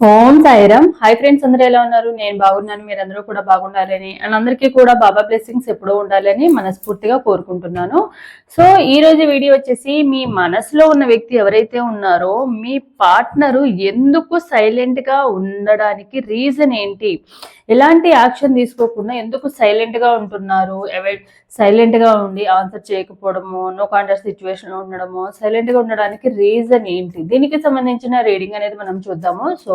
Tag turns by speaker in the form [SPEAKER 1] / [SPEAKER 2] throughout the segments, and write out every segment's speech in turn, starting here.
[SPEAKER 1] ఓం Sairam. Hi friends అందరూ ఎలా ఉన్నారు? నేను బాగున్నాను మీరందరూ కూడా బాగుండాలని. అండ్ అందరికీ కూడా బాబా బ్లెస్సింగ్స్ ఎప్పుడూ ఉండాలని మనస్ఫూర్తిగా కోరుకుంటున్నాను. సో ఈ రోజు వీడియో వచ్చేసి మీ మనసులో ఉన్న వ్యక్తి ఎవరైతే ఉన్నారో మీ పార్ట్నరు ఎందుకు సైలెంట్గా ఉండడానికి రీజన్ ఏంటి? ఎలాంటి యాక్షన్ తీసుకోకుండా ఎందుకు సైలెంట్గా ఉంటున్నారు? సైలెంట్గా ఉండి ఆన్సర్ చేయకపోవడము నో కాంటాక్ట్ సిచ్యువేషన్లో ఉండడము సైలెంట్గా ఉండడానికి రీజన్ ఏంటి? దీనికి సంబంధించిన రీడింగ్ అనేది మనం చూద్దాము. సో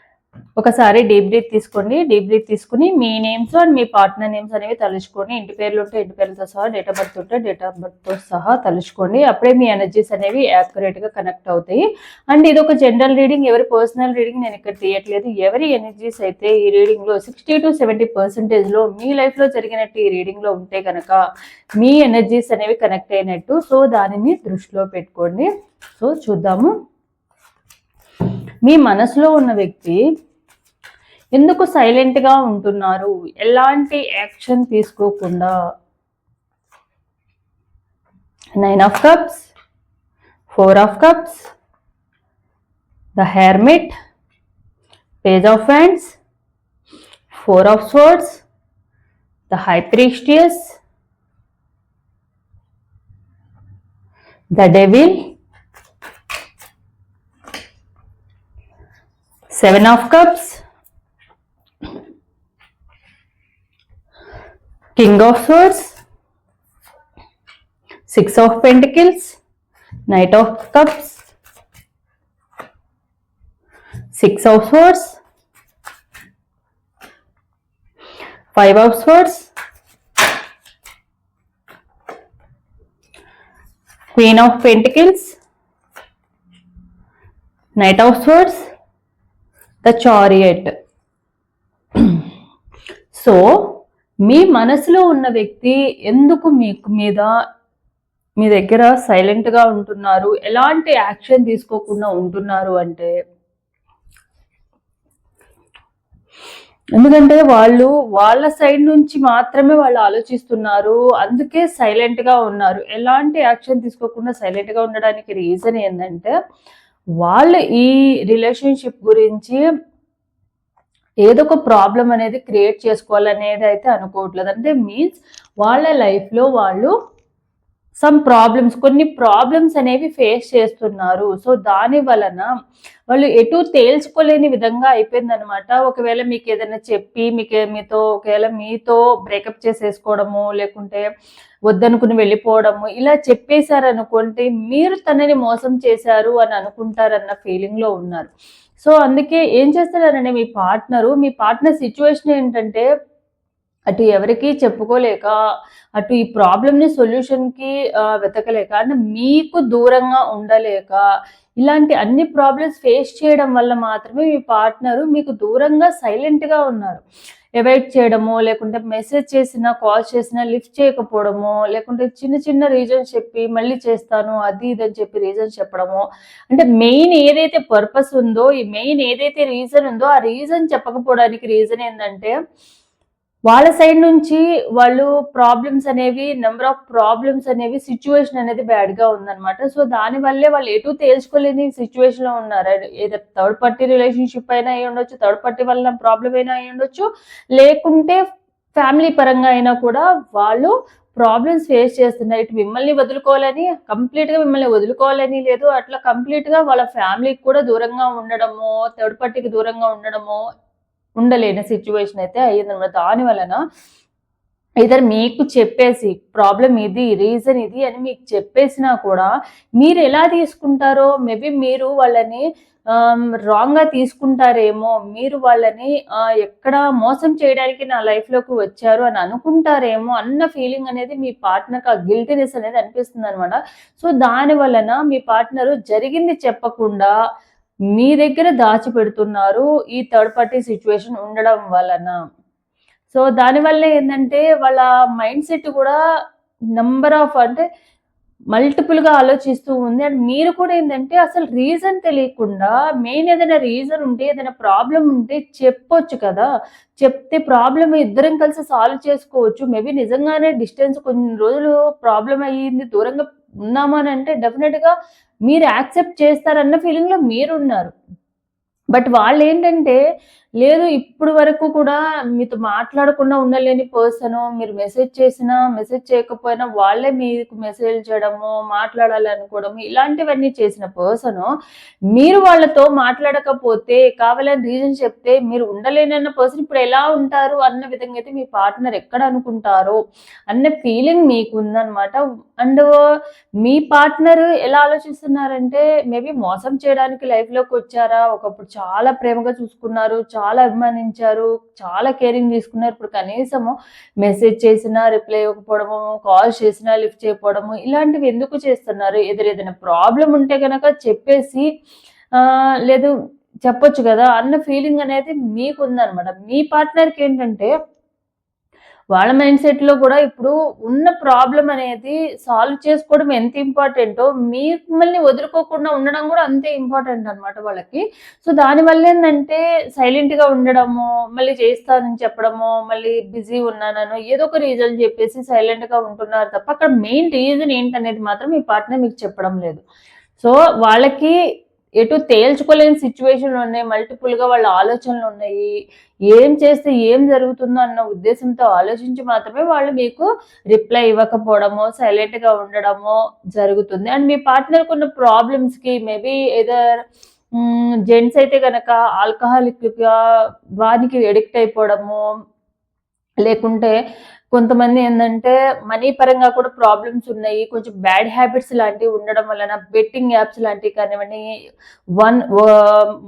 [SPEAKER 1] ఒకసారి డీప్ బ్రీత్ తీసుకోండి. డీప్ బ్రీత్ తీసుకుని మీ నేమ్స్ అండ్ మీ పార్ట్నర్ నేమ్స్ అనేవి తలుచుకోండి. ఇంటి పేర్లు ఉంటే ఇంటి పేర్లతో సహా డేట్ ఆఫ్ బర్త్ ఉంటే డేట్ ఆఫ్ బర్త్తో సహా తలుచుకోండి. అప్పుడే మీ ఎనర్జీస్ అనేవి యాక్యురేట్గా కనెక్ట్ అవుతాయి. అండ్ ఇది ఒక జనరల్ రీడింగ్ ఎవరి పర్సనల్ రీడింగ్ నేను ఇక్కడ తీయట్లేదు. ఎవరి ఎనర్జీస్ అయితే ఈ రీడింగ్లో సిక్స్టీ టు సెవెంటీ పర్సెంటేజ్లో మీ లైఫ్లో జరిగినట్టు ఈ రీడింగ్లో ఉంటే కనుక మీ ఎనర్జీస్ అనేవి కనెక్ట్ అయినట్టు. సో దానిని దృష్టిలో పెట్టుకోండి. సో చూద్దాము. మీ మనసులో ఉన్న వ్యక్తి ఎందుకు సైలెంట్గా ఉంటున్నారు? ఎలాంటి యాక్షన్ తీసుకోకుండా? Nine of cups four of cups the hermit page of wands four of swords the high priestess the devil seven of cups. King of swords. Six of pentacles. Knight of cups. Six of swords. Five of swords. Queen of pentacles. Knight of swords the chariot so మీ మనసులో ఉన్న వ్యక్తి ఎందుకు మీకు మీద మీ దగ్గర సైలెంట్గా ఉంటున్నారు? ఎలాంటి యాక్షన్ తీసుకోకుండా ఉంటున్నారు అంటే? ఎందుకంటే వాళ్ళు వాళ్ళ సైడ్ నుంచి మాత్రమే వాళ్ళు ఆలోచిస్తున్నారు. అందుకే సైలెంట్గా ఉన్నారు. ఎలాంటి యాక్షన్ తీసుకోకుండా సైలెంట్గా ఉండడానికి రీజన్ ఏంటంటే వాళ్ళు ఈ రిలేషన్షిప్ గురించి ఏదో ఒక ప్రాబ్లం అనేది క్రియేట్ చేసుకోవాలనేది అయితే అనుకోవట్లేదు. అంటే మీన్స్ వాళ్ళ లైఫ్లో వాళ్ళు సమ్ ప్రాబ్లమ్స్ కొన్ని ప్రాబ్లమ్స్ అనేవి ఫేస్ చేస్తున్నారు. సో దాని వలన వాళ్ళు ఎటు తేల్చుకోలేని విధంగా అయిపోయింది అనమాట ఒకవేళ మీకు ఏదైనా చెప్పి మీకు మీతో ఒకవేళ మీతో బ్రేకప్ చేసేసుకోవడము లేకుంటే వద్దనుకుని వెళ్ళిపోవడము ఇలా చెప్పేశారనుకుంటే మీరు తనని మోసం చేశారు అని అనుకుంటారన్న ఫీలింగ్లో ఉన్నారు. సో అందుకే ఏం చేస్తారనండి మీ పార్ట్నరు మీ పార్ట్నర్ సిచ్యువేషన్ ఏంటంటే అటు ఎవరికి చెప్పుకోలేక అటు ఈ ప్రాబ్లమ్ని సొల్యూషన్కి వెతకలేక అంటే మీకు దూరంగా ఉండలేక ఇలాంటి అన్ని ప్రాబ్లమ్స్ ఫేస్ చేయడం వల్ల మాత్రమే మీ పార్ట్నరు మీకు దూరంగా సైలెంట్గా ఉన్నారు. అవాయిడ్ చేయడము లేకుంటే మెసేజ్ చేసినా కాల్ చేసినా లిఫ్ట్ చేయకపోవడమో లేకుంటే చిన్న చిన్న రీజన్స్ చెప్పి మళ్ళీ చేస్తాను అది ఇది అని చెప్పి రీజన్స్ చెప్పడము అంటే మెయిన్ ఏదైతే పర్పస్ ఉందో ఈ మెయిన్ ఏదైతే రీజన్ ఉందో ఆ రీజన్ చెప్పకపోవడానికి రీజన్ ఏంటంటే వాళ్ళ సైడ్ నుంచి వాళ్ళు ప్రాబ్లమ్స్ అనేవి నెంబర్ ఆఫ్ ప్రాబ్లమ్స్ అనేవి సిచ్యువేషన్ అనేది బ్యాడ్గా ఉందన్నమాట. సో దాని వల్లే వాళ్ళు ఎటు తేల్చుకోలేని సిచ్యువేషన్లో ఉన్నారు? ఏదో థర్డ్ పార్టీ రిలేషన్షిప్ అయినా అయి ఉండొచ్చు థర్డ్ పార్టీ వల్ల ప్రాబ్లం అయినా అయి ఉండొచ్చు. లేకుంటే ఫ్యామిలీ పరంగా అయినా కూడా వాళ్ళు ప్రాబ్లమ్స్ ఫేస్ చేస్తున్నారు. ఇటు మిమ్మల్ని వదులుకోవాలని కంప్లీట్గా మిమ్మల్ని వదులుకోవాలని లేదు. అట్లా కంప్లీట్గా వాళ్ళ ఫ్యామిలీకి కూడా దూరంగా ఉండడము థర్డ్ పార్టీకి దూరంగా ఉండడము ఉండలేని సిచ్యువేషన్ అయితే అయ్యిందనమాట దాని వలన ఇద్దరు మీకు చెప్పేసి ప్రాబ్లం ఇది రీజన్ ఇది అని మీకు చెప్పేసినా కూడా మీరు ఎలా తీసుకుంటారో మేబీ మీరు వాళ్ళని రాంగ్గా తీసుకుంటారేమో మీరు వాళ్ళని ఎక్కడ మోసం చేయడానికి నా లైఫ్లోకి వచ్చారు అని అనుకుంటారేమో అన్న ఫీలింగ్ అనేది మీ పార్ట్నర్కి ఆ గిల్టీనెస్ అనేది అనిపిస్తుంది అనమాట. సో దాని వలన మీ పార్ట్నరు జరిగింది చెప్పకుండా మీ దగ్గర దాచిపెడుతున్నారు ఈ థర్డ్ పార్టీ సిచ్యువేషన్ ఉండడం వలన. సో దానివల్ల ఏంటంటే వాళ్ళ మైండ్ సెట్ కూడా నంబర్ ఆఫ్ అంటే మల్టిపుల్గా ఆలోచిస్తూ ఉంది. అండ్ మీరు కూడా ఏంటంటే అసలు రీజన్ తెలియకుండా మెయిన్ ఏదైనా రీజన్ ఉంటే ఏదైనా ప్రాబ్లం ఉంటే చెప్పొచ్చు కదా. చెప్తే ప్రాబ్లం ఇద్దరం కలిసి సాల్వ్ చేసుకోవచ్చు. మేబీ నిజంగానే డిస్టెన్స్ కొన్ని రోజులు ప్రాబ్లం అయ్యింది దూరంగా ఉన్నామని అంటే డెఫినెట్గా మీరు యాక్సెప్ట్ చేస్తారన్న ఫీలింగ్లో మీరు ఉన్నారు బట్ వాళ్ళు ఏంటంటే లేదు ఇప్పుడు వరకు కూడా మీతో మాట్లాడకుండా ఉండలేని పర్సన్ మీరు మెసేజ్ చేసినా మెసేజ్ చేయకపోయినా వాళ్ళే మీకు మెసేజ్ చేయడము మాట్లాడాలనుకోవడము ఇలాంటివన్నీ చేసిన పర్సన్ మీరు వాళ్ళతో మాట్లాడకపోతే కావాలని రీజన్ చెప్తే మీరు ఉండలేనన్న పర్సన్ ఇప్పుడు ఎలా ఉంటారు? అన్న విధంగా అయితే మీ పార్ట్నర్ ఎక్కడ అనుకుంటారో? అన్న ఫీలింగ్ మీకు ఉందన్నమాట అండ్ మీ పార్ట్నర్ ఎలా ఆలోచిస్తున్నారంటే మేబీ మోసం చేయడానికి లైఫ్లోకి వచ్చారా? ఒకప్పుడు చాలా ప్రేమగా చూసుకున్నారు చాలా చాలా అభిమానించారు చాలా కేరింగ్ తీసుకున్నారు. ఇప్పుడు కనీసము మెసేజ్ చేసినా రిప్లై ఇవ్వకపోవడము కాల్ చేసినా లిఫ్ట్ చేయకపోవడము ఇలాంటివి ఎందుకు చేస్తున్నారు? ఎదురేదైనా ప్రాబ్లం ఉంటే కనుక చెప్పేసి లేదు చెప్పొచ్చు కదా అన్న ఫీలింగ్ అనేది మీకు ఉందన్నమాట మీ పార్ట్నర్కి ఏంటంటే వాళ్ళ మైండ్ సెట్లో కూడా ఇప్పుడు ఉన్న ప్రాబ్లం అనేది సాల్వ్ చేసుకోవడం ఎంత ఇంపార్టెంటో మిమ్మల్ని వదులుకోకుండా ఉండడం కూడా అంతే ఇంపార్టెంట్ అనమాట వాళ్ళకి. సో దానివల్ల ఏంటంటే సైలెంట్గా ఉండడము మళ్ళీ చేస్తానని చెప్పడము మళ్ళీ బిజీ ఉన్నానను ఏదో ఒక రీజన్ చెప్పేసి సైలెంట్గా ఉంటున్నారు తప్ప అక్కడ మెయిన్ రీజన్ ఏంటనేది మాత్రం మీ పార్ట్నర్ మీకు చెప్పడం లేదు. సో వాళ్ళకి ఎటు తేల్చుకోలేని సిచ్యువేషన్లు ఉన్నాయి మల్టిపుల్గా వాళ్ళ ఆలోచనలు ఉన్నాయి. ఏం చేస్తే ఏం జరుగుతుందో అన్న ఉద్దేశంతో ఆలోచించి మాత్రమే వాళ్ళు మీకు రిప్లై ఇవ్వకపోవడమో సైలెంట్గా ఉండడమో జరుగుతుంది. అండ్ మీ పార్ట్నర్కి ఉన్న ప్రాబ్లమ్స్కి మేబీ ఏదర్ జెంట్స్ అయితే కనుక ఆల్కహాలిక్గా వానికి ఎడిక్ట్ అయిపోవడము లేకుంటే కొంతమంది ఏంటంటే మనీ పరంగా కూడా ప్రాబ్లమ్స్ ఉన్నాయి. కొంచెం బ్యాడ్ హ్యాబిట్స్ లాంటివి ఉండడం వలన బెట్టింగ్ యాప్స్ లాంటివి కానివ్వండి వన్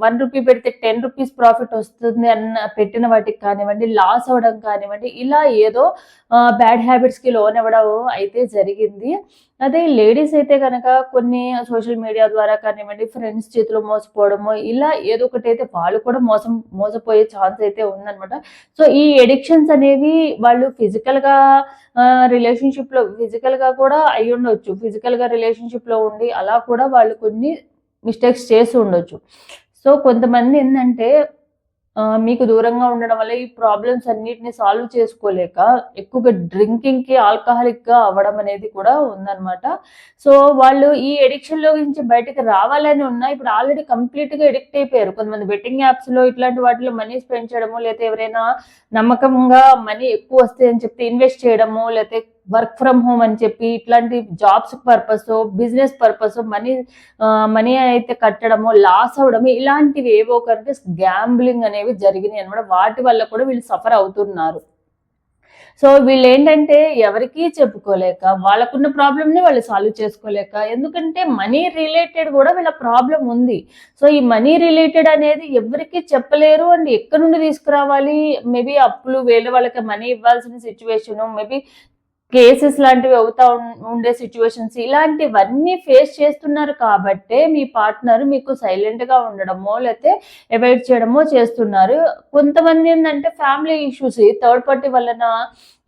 [SPEAKER 1] వన్ రూపీ పెడితే టెన్ రూపీస్ ప్రాఫిట్ వస్తుంది అన్న పెట్టిన వాటికి కానివ్వండి లాస్ అవ్వడం కానివ్వండి ఇలా ఏదో uh, బ్యాడ్ హ్యాబిట్స్కి లోన్ అవ్వడం అయితే జరిగింది. అదే లేడీస్ అయితే కనుక కొన్ని సోషల్ మీడియా ద్వారా కానివ్వండి ఫ్రెండ్స్ చేతిలో మోసపోవడము ఇలా ఏదో ఒకటి అయితే వాళ్ళు కూడా మోసం మోసపోయే ఛాన్స్ అయితే ఉందన్నమాట. సో ఈ ఎడిక్షన్స్ అనేవి వాళ్ళు ఫిజికల్గా రిలేషన్షిప్లో ఫిజికల్గా కూడా అయి ఉండొచ్చు. ఫిజికల్గా రిలేషన్షిప్లో ఉండి అలా కూడా వాళ్ళు కొన్ని మిస్టేక్స్ చేసి ఉండొచ్చు. సో కొంతమంది ఏంటంటే మీకు దూరంగా ఉండడం వల్ల ఈ ప్రాబ్లమ్స్ అన్నిటిని సాల్వ్ చేసుకోలేక ఎక్కువగా డ్రింకింగ్కి ఆల్కహాలిక్గా అవ్వడం అనేది కూడా ఉందన్నమాట. సో వాళ్ళు ఈ ఎడిక్షన్లో నుంచి బయటకు రావాలని ఉన్నా ఇప్పుడు ఆల్రెడీ కంప్లీట్గా ఎడిక్ట్ అయిపోయారు. కొంతమంది బెట్టింగ్ యాప్స్లో ఇట్లాంటి వాటిలో మనీ స్పెండ్ చేయడము లేకపోతే ఎవరైనా నమ్మకంగా మనీ ఎక్కువ వస్తాయని చెప్తే ఇన్వెస్ట్ చేయడము లేకపోతే వర్క్ ఫ్రమ్ హోమ్ అని చెప్పి ఇట్లాంటి jobs purpose business purpose money money అయితే కట్టడము లాస్ అవడము ఇలాంటివి ఏవో ఒకరికి గ్యాంబ్లింగ్ అనేవి జరిగినాయి అనమాట వాటి వల్ల కూడా వీళ్ళు సఫర్ అవుతున్నారు. సో వీళ్ళు ఏంటంటే ఎవరికీ చెప్పుకోలేక వాళ్ళకున్న ప్రాబ్లమ్ని వాళ్ళు సాల్వ్ చేసుకోలేక ఎందుకంటే మనీ రిలేటెడ్ కూడా వీళ్ళ ప్రాబ్లం ఉంది. సో ఈ మనీ రిలేటెడ్ అనేది ఎవరికి చెప్పలేరు అండ్ ఎక్కడి నుండి తీసుకురావాలి? మేబీ అప్పులు వేరే వాళ్ళకి మనీ ఇవ్వాల్సిన సిచ్యువేషన్ మేబీ కేసెస్ లాంటివి అవుతా ఉండే సిచ్యువేషన్స్ ఇలాంటివన్నీ ఫేస్ చేస్తున్నారు కాబట్టే మీ పార్ట్నర్ మీకు సైలెంట్గా ఉండడమో లేకపోతే అవాయిడ్ చేయడమో చేస్తున్నారు. కొంతమంది ఏంటంటే ఫ్యామిలీ ఇష్యూస్ థర్డ్ పార్టీ వలన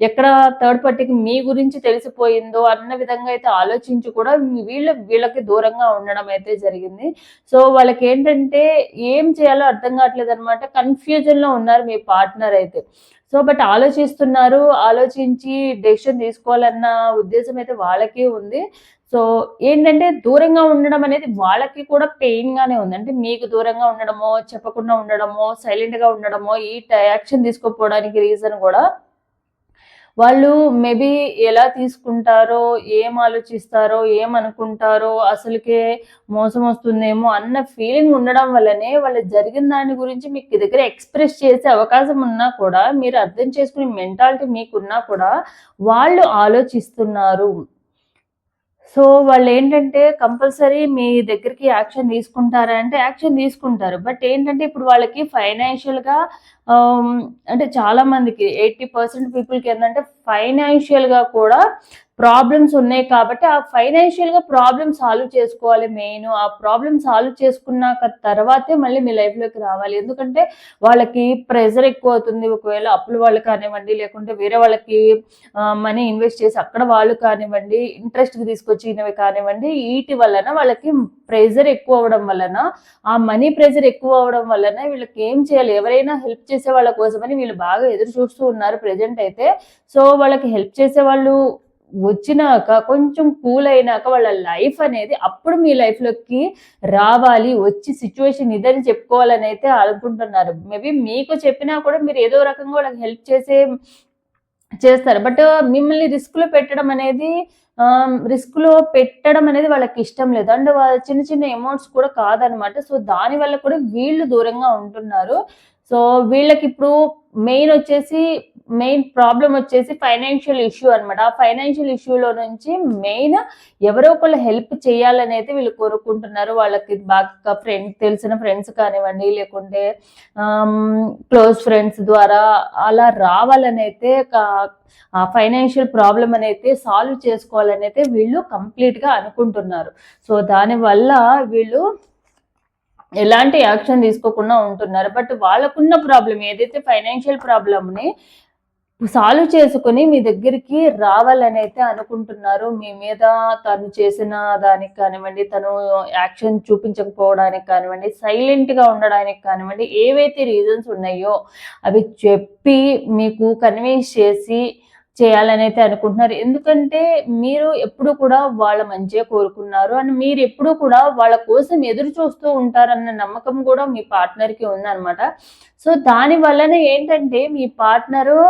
[SPEAKER 1] ఎక్కడ థర్డ్ పార్టీకి మీ గురించి తెలిసిపోయిందో అన్న విధంగా అయితే ఆలోచించి కూడా వీళ్ళు వీళ్ళకి దూరంగా ఉండడం అయితే జరిగింది. సో వాళ్ళకి ఏంటంటే ఏం చేయాలో అర్థం కావట్లేదు అనమాట కన్ఫ్యూజన్లో ఉన్నారు మీ పార్ట్నర్ అయితే. సో బట్ ఆలోచిస్తున్నారు. ఆలోచించి డెసిషన్ తీసుకోవాలన్న ఉద్దేశం అయితే వాళ్ళకి ఉంది. సో ఏంటంటే దూరంగా ఉండడం అనేది వాళ్ళకి కూడా పెయిన్ గానే ఉంది. అంటే మీకు దూరంగా ఉండడమో చెప్పకుండా ఉండడమో సైలెంట్గా ఉండడమో ఈ యాక్షన్ తీసుకోకపోవడానికి రీజన్ కూడా వాళ్ళు మేబీ ఎలా తీసుకుంటారో ఏం ఆలోచిస్తారో ఏమనుకుంటారో అసలుకే మోసం వస్తుందేమో అన్న ఫీలింగ్ ఉండడం వల్లనే వాళ్ళు జరిగిన దాని గురించి మీకు దగ్గర ఎక్స్ప్రెస్ చేసే అవకాశం ఉన్నా కూడా మీరు అర్థం చేసుకునే మెంటాలిటీ మీకున్నా కూడా వాళ్ళు ఆలోచిస్తున్నారు. సో వాళ్ళు ఏంటంటే కంపల్సరీ మీ దగ్గరికి యాక్షన్ తీసుకుంటారా అంటే యాక్షన్ తీసుకుంటారు. బట్ ఏంటంటే ఇప్పుడు వాళ్ళకి ఫైనాన్షియల్గా అంటే చాలా మందికి ఎయిటీ పర్సెంట్ పీపుల్కి ఏంటంటే ఫైనాన్షియల్గా కూడా ప్రాబ్లమ్స్ ఉన్నాయి కాబట్టి ఆ ఫైనాన్షియల్గా ప్రాబ్లమ్ సాల్వ్ చేసుకోవాలి మెయిన్. ఆ ప్రాబ్లమ్ సాల్వ్ చేసుకున్నాక తర్వాతే మళ్ళీ మీ లైఫ్లోకి రావాలి. ఎందుకంటే వాళ్ళకి ప్రెషర్ ఎక్కువ అవుతుంది. ఒకవేళ అప్పులు వాళ్ళు కానివ్వండి లేకుంటే వేరే వాళ్ళకి మనీ ఇన్వెస్ట్ చేసి అక్కడ వాళ్ళు కానివ్వండి ఇంట్రెస్ట్కి తీసుకొచ్చినవి కానివ్వండి వీటి వలన వాళ్ళకి ప్రెషర్ ఎక్కువ అవడం వలన ఆ మనీ ప్రెషర్ ఎక్కువ అవడం వలన వీళ్ళకి ఏం చేయాలి? ఎవరైనా హెల్ప్ చేసే వాళ్ళ కోసమని వీళ్ళు బాగా ఎదురు చూస్తూ ఉన్నారు ప్రెజెంట్ అయితే. సో వాళ్ళకి హెల్ప్ చేసే వాళ్ళు వచ్చినాక కొంచెం కూల్ అయినాక వాళ్ళ లైఫ్ అనేది అప్పుడు మీ లైఫ్లోకి రావాలి వచ్చి సిచ్యువేషన్ ఇదని చెప్పుకోవాలని అయితే అనుకుంటున్నారు. మేబీ మీకు చెప్పినా కూడా మీరు ఏదో రకంగా వాళ్ళకి హెల్ప్ చేసే చేస్తారు. బట్ మిమ్మల్ని రిస్క్లో పెట్టడం అనేది రిస్క్లో పెట్టడం అనేది వాళ్ళకి ఇష్టం లేదు. అండ్ చిన్న చిన్న అమౌంట్స్ కూడా కాదనమాట. సో దాని వల్ల కూడా వీళ్ళు దూరంగా ఉంటున్నారు. సో వీళ్ళకి ఇప్పుడు మెయిన్ వచ్చేసి మెయిన్ ప్రాబ్లం వచ్చేసి ఫైనాన్షియల్ ఇష్యూ అనమాట ఆ ఫైనాన్షియల్ ఇష్యూలో నుంచి మెయిన్ ఎవరో ఒకళ్ళు హెల్ప్ చేయాలని అయితే వీళ్ళు కోరుకుంటున్నారు. వాళ్ళకి బాగా ఫ్రెండ్ తెలిసిన ఫ్రెండ్స్ కానివ్వండి లేకుంటే క్లోజ్ ఫ్రెండ్స్ ద్వారా అలా రావాలనైతే ఆ ఫైనాన్షియల్ ప్రాబ్లం అనేది సాల్వ్ చేసుకోవాలనైతే వీళ్ళు కంప్లీట్గా అనుకుంటున్నారు. సో దానివల్ల వీళ్ళు ఎలాంటి యాక్షన్ తీసుకోకుండా ఉంటున్నారు. బట్ వాళ్ళకున్న ప్రాబ్లం ఏదైతే ఫైనాన్షియల్ ప్రాబ్లమ్ని సాల్వ్ చేసుకుని మీ దగ్గరికి రావాలని అయితే అనుకుంటున్నారు. మీ మీద తను చేసిన దానికి కానివ్వండి తను యాక్షన్ చూపించకపోవడానికి కానివ్వండి సైలెంట్గా ఉండడానికి కానివ్వండి ఏవైతే రీజన్స్ ఉన్నాయో అవి చెప్పి మీకు కన్విన్స్ చేసి చేయాలని అయితే అనుకుంటున్నారు. ఎందుకంటే మీరు ఎప్పుడు కూడా వాళ్ళ మంచిగా కోరుకున్నారు అని మీరు ఎప్పుడు కూడా వాళ్ళ కోసం ఎదురు చూస్తూ ఉంటారన్న నమ్మకం కూడా మీ పార్ట్నర్కి ఉందన్నమాట. సో దాని వలన ఏంటంటే మీ పార్ట్నరు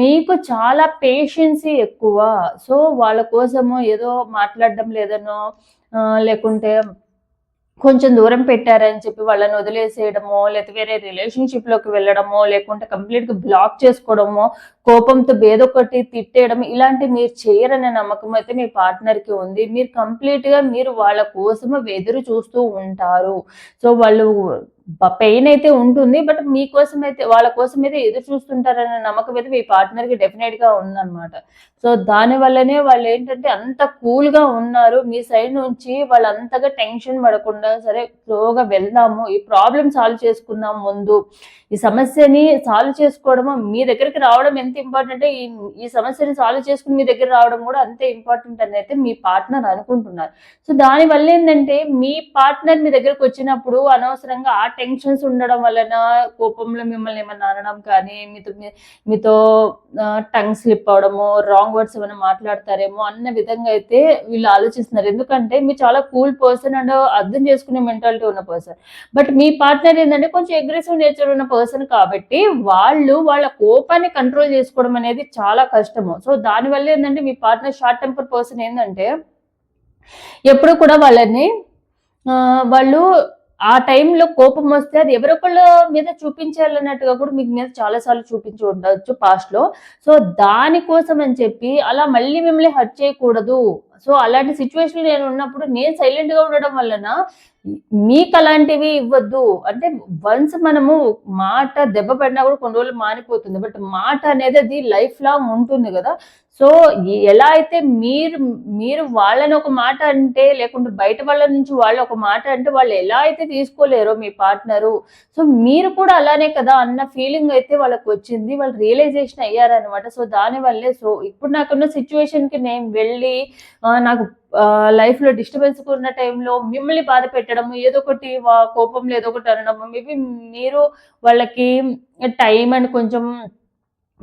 [SPEAKER 1] మీకు చాలా పేషెన్సీ ఎక్కువ. సో వాళ్ళ కోసము ఏదో మాట్లాడడం లేదనో లేకుంటే కొంచెం దూరం పెట్టారని చెప్పి వాళ్ళని వదిలేసేయడమో లేకపోతే వేరే రిలేషన్షిప్లోకి వెళ్ళడమో లేకుంటే కంప్లీట్గా బ్లాక్ చేసుకోవడమో కోపంతో బేదొకటి తిట్టేయడం ఇలాంటి మీరు చేయరనే నమ్మకం అయితే మీ పార్ట్నర్కి ఉంది. మీరు కంప్లీట్గా మీరు వాళ్ళ కోసమే ఎదురు చూస్తూ ఉంటారు. సో వాళ్ళు పెయిన్ అయితే ఉంటుంది బట్ మీకోసం అయితే వాళ్ళ కోసం అయితే ఎదురు చూస్తుంటారనే నమ్మకం అయితే మీ పార్ట్నర్కి డెఫినెట్గా ఉందన్నమాట. సో దాని వల్లనే వాళ్ళు ఏంటంటే అంత కూల్గా ఉన్నారు. మీ సైడ్ నుంచి వాళ్ళు అంతగా టెన్షన్ పడకుండా సరే స్లోగా వెళ్దాము ఈ ప్రాబ్లం సాల్వ్ చేసుకుందాం ముందు. ఈ సమస్యని సాల్వ్ చేసుకోవడము మీ దగ్గరికి రావడం ఎంత ఇంపార్టెంట్ ఈ ఈ సమస్యని సాల్వ్ చేసుకుని మీ దగ్గర రావడం కూడా అంతే ఇంపార్టెంట్ అని అయితే మీ పార్ట్నర్ అనుకుంటున్నారు. సో దానివల్ల ఏంటంటే మీ పార్ట్నర్ మీ దగ్గరకు వచ్చినప్పుడు అనవసరంగా ఆ టెన్షన్స్ ఉండడం వలన కోపంలో మిమ్మల్ని ఏమైనా అనడం కానీ మీతో మీతో టంగ్ స్లిప్ అవడము రాంగ్ వర్డ్స్ ఏమైనా మాట్లాడతారేమో అన్న విధంగా అయితే వీళ్ళు ఆలోచిస్తున్నారు. ఎందుకంటే మీరు చాలా కూల్ పర్సన్ అండ్ అర్థం చేసుకునే మెంటాలిటీ ఉన్న పర్సన్ బట్ మీ పార్ట్నర్ ఏంటంటే కొంచెం అగ్రెసివ్ నేచర్ ఉన్న పర్సన్ కాబట్టి వాళ్ళు వాళ్ళ కోపాన్ని కంట్రోల్ చేసుకోవడం అనేది చాలా కష్టము. సో దానివల్ల ఏంటంటే మీ పార్ట్నర్ షార్ట్ టెంపర్ పర్సన్ ఏంటంటే ఎప్పుడు కూడా వాళ్ళని వాళ్ళు ఆ టైంలో కోపం వస్తే అది ఎవరొకళ్ళ మీద చూపించాలన్నట్టుగా కూడా మీకు మీద చాలాసార్లు చూపించి ఉండవచ్చు పాస్ట్లో సో దానికోసం అని చెప్పి అలా మళ్ళీ మిమ్మల్ని హర్ట్ చేయకూడదు. సో అలాంటి సిచ్యువేషన్ నేను ఉన్నప్పుడు నేను సైలెంట్గా ఉండడం వలన మీకు అలాంటివి ఇవ్వద్దు. అంటే వన్స్ మనము మాట దెబ్బ పడినా కూడా కొన్ని రోజులు మానిపోతుంది. బట్ మాట అనేది అది లైఫ్ లాంగ్ ఉంటుంది కదా. సో ఎలా అయితే మీరు మీరు వాళ్ళని ఒక మాట అంటే లేకుంటే బయట వాళ్ళ నుంచి వాళ్ళు ఒక మాట అంటే వాళ్ళు ఎలా అయితే తీసుకోలేరో మీ పార్ట్నరు సో మీరు కూడా అలానే కదా అన్న ఫీలింగ్ అయితే వాళ్ళకి వచ్చింది. వాళ్ళు రియలైజేషన్ అయ్యారనమాట సో దానివల్లే సో ఇప్పుడు నాకున్న సిచ్యువేషన్కి నేను వెళ్ళి నాకు లైఫ్లో డిస్టర్బెన్స్ ఉన్న టైంలో మిమ్మల్ని బాధ పెట్టడం ఏదో ఒకటి కోపంలో ఏదో ఒకటి అనడం మేబీ మీరు వాళ్ళకి టైం అండ్ కొంచెం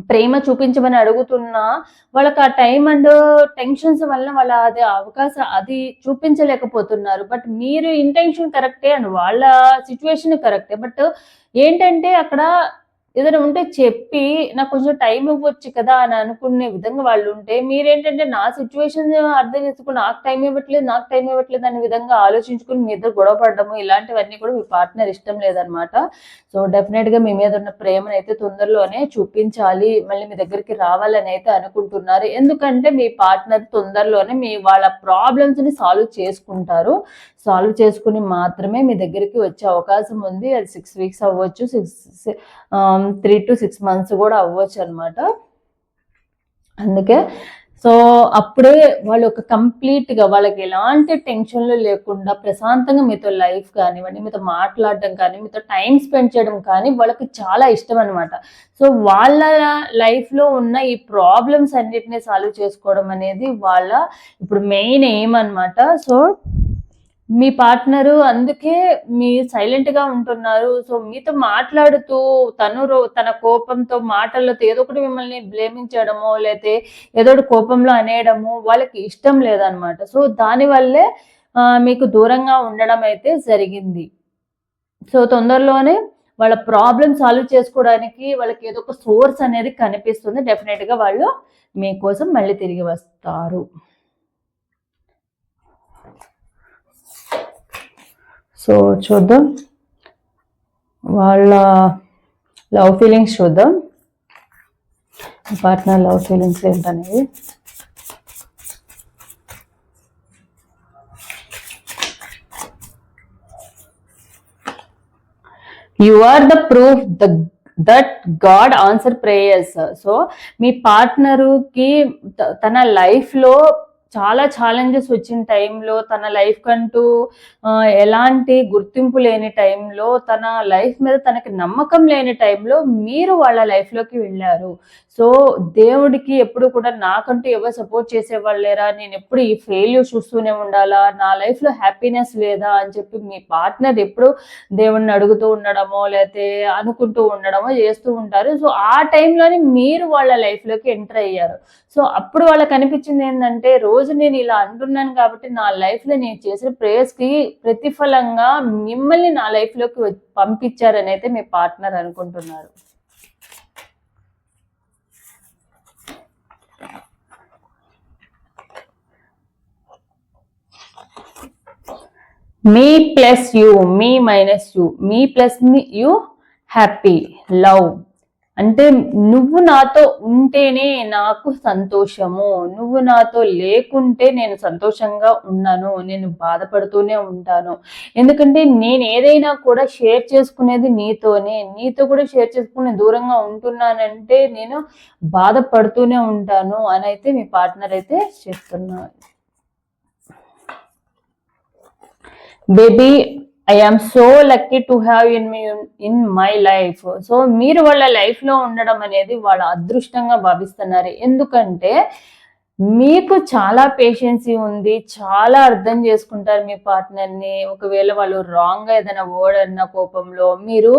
[SPEAKER 1] ప్రేమ చూపించమని అడుగుతున్నా వాళ్ళకి ఆ టైం అండ్ టెన్షన్స్ వల్ల వాళ్ళ అది అవకాశం అది చూపించలేకపోతున్నారు. బట్ మీరు ఇంటెన్షన్ కరెక్టే అండ్ వాళ్ళ సిచ్యువేషన్ కరెక్టే బట్ ఏంటంటే అక్కడ ఏదైనా ఉంటే చెప్పి నాకు కొంచెం టైం ఇవ్వచ్చు కదా అని అనుకునే విధంగా వాళ్ళు ఉంటే మీరేంటంటే నా సిచ్యువేషన్ అర్థం చేసుకుని నాకు టైం ఇవ్వట్లేదు నాకు టైం ఇవ్వట్లేదు అనే విధంగా ఆలోచించుకుని మీ ఇద్దరు గొడవ పడడము ఇలాంటివన్నీ కూడా మీ పార్ట్నర్ ఇష్టం లేదనమాట. సో డెఫినెట్గా మీ మీద ఉన్న ప్రేమను అయితే తొందరలోనే చూపించాలి మళ్ళీ మీ దగ్గరికి రావాలని అయితే అనుకుంటున్నారు. ఎందుకంటే మీ పార్ట్నర్ తొందరలోనే మీ వాళ్ళ ప్రాబ్లమ్స్ని సాల్వ్ చేసుకుంటారు. సాల్వ్ చేసుకుని మాత్రమే మీ దగ్గరికి వచ్చే అవకాశం ఉంది. అది సిక్స్ వీక్స్ అవ్వచ్చు six three to six months కూడా అవ్వచ్చు అనమాట అందుకే సో అప్పుడే వాళ్ళు ఒక కంప్లీట్గా వాళ్ళకి ఎలాంటి టెన్షన్లు లేకుండా ప్రశాంతంగా మీతో లైఫ్ కానివ్వండి మీతో మాట్లాడడం కానీ మీతో టైం స్పెండ్ చేయడం కానీ వాళ్ళకి చాలా ఇష్టం అనమాట సో వాళ్ళ లైఫ్లో ఉన్న ఈ ప్రాబ్లమ్స్ అన్నిటిని సాల్వ్ చేసుకోవడం అనేది వాళ్ళ ఇప్పుడు మెయిన్ ఎయిమ్ అనమాట సో మీ పార్ట్నరు అందుకే మీ సైలెంట్గా ఉంటున్నారు. సో మీతో మాట్లాడుతూ తను రో- తన కోపంతో మాటలతో ఏదో ఒకటి మిమ్మల్ని బ్లేమింగ్ చేయడమో లేతే ఏదో ఒకటి కోపంలో అనేయడము వాళ్ళకి ఇష్టం లేదనమాట సో దాని వల్లే మీకు దూరంగా ఉండడం అయితే జరిగింది. సో తొందరలోనే వాళ్ళ ప్రాబ్లం సాల్వ్ చేసుకోవడానికి వాళ్ళకి ఏదో ఒక సోర్స్ అనేది కనిపిస్తుంది. డెఫినెట్గా వాళ్ళు మీకోసం మళ్ళీ తిరిగి వస్తారు. సో చూద్దాం. వాళ్ళ లవ్ ఫీలింగ్స్ చూద్దాం. Partner love feelings ఏంటనేవి you are the proof the that God answer prayers so మీ పార్ట్నరుకి తన లైఫ్లో చాలా ఛాలెంజెస్ వచ్చిన టైంలో తన లైఫ్ కంటూ ఎలాంటి గుర్తింపు లేని టైంలో తన లైఫ్ మీద తనకి నమ్మకం లేని టైంలో మీరు వాళ్ళ లైఫ్లోకి వెళ్ళారు. సో దేవుడికి ఎప్పుడు కూడా నాకంటూ ఎవరు సపోర్ట్ చేసేవాళ్ళు లేరా నేను ఎప్పుడు ఈ ఫెయిల్యూర్ చూస్తూనే ఉండాలా? నా లైఫ్లో హ్యాపీనెస్ లేదా? అని చెప్పి మీ పార్ట్నర్ ఎప్పుడు దేవుణ్ణి అడుగుతూ ఉండడమో లేకపోతే అనుకుంటూ ఉండడమో చేస్తూ ఉంటారు. సో ఆ టైంలోనే మీరు వాళ్ళ లైఫ్లోకి ఎంటర్ అయ్యారు. సో అప్పుడు వాళ్ళకి అనిపించింది ఏంటంటే రోజు నేను ఇలా అంటున్నాను కాబట్టి నా లైఫ్లో నేను చేసిన ప్రేయర్స్కి ప్రతిఫలంగా మిమ్మల్ని నా లైఫ్లోకి పంపించారని అయితే మీ పార్ట్నర్ అనుకుంటున్నారు. మీ ప్లస్ యూ మీ మైనస్ యూ మీ ప్లస్ మీ యూ హ్యాపీ లవ్ అంటే నువ్వు నాతో ఉంటేనే నాకు సంతోషము. నువ్వు నాతో లేకుంటే నేను సంతోషంగా ఉన్నాను. నేను బాధపడుతూనే ఉంటాను. ఎందుకంటే నేను ఏదైనా కూడా షేర్ చేసుకునేది నీతోనే. నీతో కూడా షేర్ చేసుకుని దూరంగా ఉంటున్నానంటే నేను బాధపడుతూనే ఉంటాను అని అయితే మీ పార్ట్నర్ అయితే చెప్తున్నారు. Baby I am so lucky to have in me in my life so మీరు వాళ్ళ లైఫ్లో ఉండడం అనేది వాళ్ళ అదృష్టంగా భావిస్తున్నారు. ఎందుకంటే మీకు చాలా పేషెన్సీ ఉంది చాలా అర్థం చేసుకుంటారు మీ పార్ట్నర్ని ఒకవేళ వాళ్ళు రాంగ్గా ఏదైనా వర్డ్ అన్న కోపంలో మీరు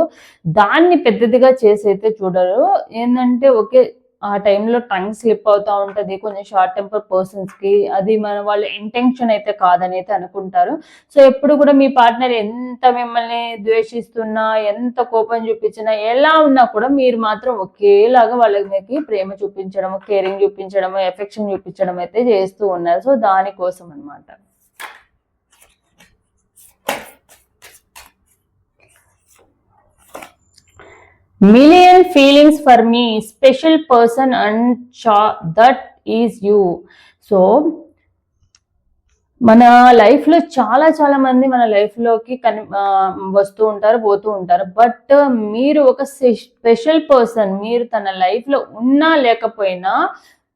[SPEAKER 1] దాన్ని పెద్దదిగా చేసి అయితే చూడరు. ఏంటంటే ఓకే ఆ టైంలో టంగ్ స్లిప్ అవుతా ఉంటుంది. కొంచెం షార్ట్ టెంపర్ పర్సన్స్కి అది మన వాళ్ళ ఇంటెన్షన్ అయితే కాదని అయితే అనుకుంటారు. సో ఎప్పుడు కూడా మీ పార్ట్నర్ ఎంత మిమ్మల్ని ద్వేషిస్తున్నా ఎంత కోపం చూపించినా ఎలా ఉన్నా కూడా మీరు మాత్రం ఒకేలాగా వాళ్ళకి ప్రేమ చూపించడం కేరింగ్ చూపించడం ఎఫెక్షన్ చూపించడం అయితే చేస్తూ ఉన్నారు. సో దానికోసం అన్నమాట. Million feelings for me special person and that is you so మన లైఫ్లో చాలా చాలా మంది మన లైఫ్లోకి కని వస్తూ ఉంటారు పోతూ ఉంటారు. బట్ మీరు ఒక స్పెషల్ పర్సన్ మీరు తన లైఫ్లో ఉన్నా లేకపోయినా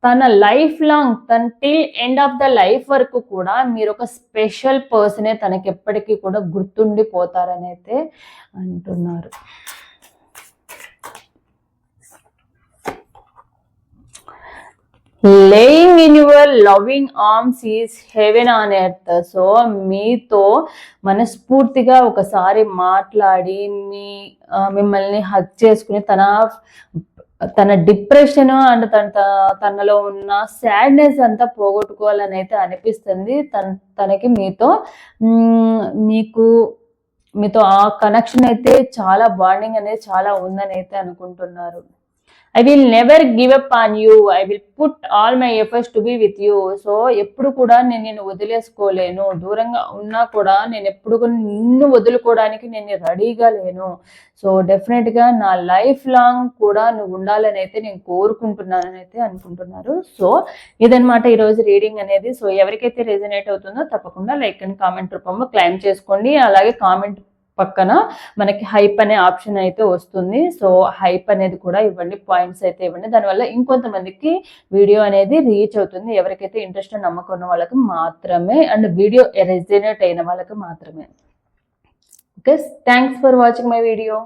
[SPEAKER 1] తన లైఫ్ లాంగ్ తన till end of the life వరకు కూడా మీరు ఒక స్పెషల్ పర్సనే తనకి ఎప్పటికీ కూడా గుర్తుండిపోతారని అయితే అంటున్నారు. Laying in your loving arms is heaven on earth so మీతో మనస్ఫూర్తిగా ఒకసారి మాట్లాడి మీ మిమ్మల్ని హక్ చేసుకుని తన తన డిప్రెషన్ అండ్ తన త- తనలో ఉన్న సాడ్నెస్ అంతా పోగొట్టుకోవాలని అయితే అనిపిస్తుంది. తన తనకి మీతో మీకు మీతో ఆ కనెక్షన్ అయితే చాలా బాండింగ్ అనేది చాలా ఉందని అయితే అనుకుంటున్నారు. I will never give up on you I will put all my efforts to be with you so ఎప్పుడు కూడా నేను నిన్ను వదిలేసుకోలేను. దూరంగా ఉన్నా కూడా నేను ఎప్పుడు నిన్ను వదులుకోవడానికి నేను రెడీగా లేను. సో డెఫినెట్గా నా లైఫ్ లాంగ్ కూడా నువ్వు ఉండాలని అయితే నేను కోరుకుంటున్నానని అయితే అనుకుంటున్నారు. సో ఇదనమాట ఈరోజు రీడింగ్ అనేది. సో ఎవరికైతే రెజనేట్ అవుతుందో తప్పకుండా లైక్ అండ్ కామెంట్ రూపంలో క్లైమ్ చేసుకోండి. అలాగే కామెంట్ పక్కన మనకి హైప్ అనే ఆప్షన్ అయితే వస్తుంది. సో హైప్ అనేది కూడా ఇవ్వండి పాయింట్స్ అయితే ఇవ్వండి. దానివల్ల ఇంకొంతమందికి వీడియో అనేది రీచ్ అవుతుంది. ఎవరికైతే ఇంట్రెస్ట్ నమ్మకం ఉన్న వాళ్ళకి మాత్రమే అండ్ వీడియో రెజినేట్ అయిన వాళ్ళకి మాత్రమే. Okay thanks for watching my video.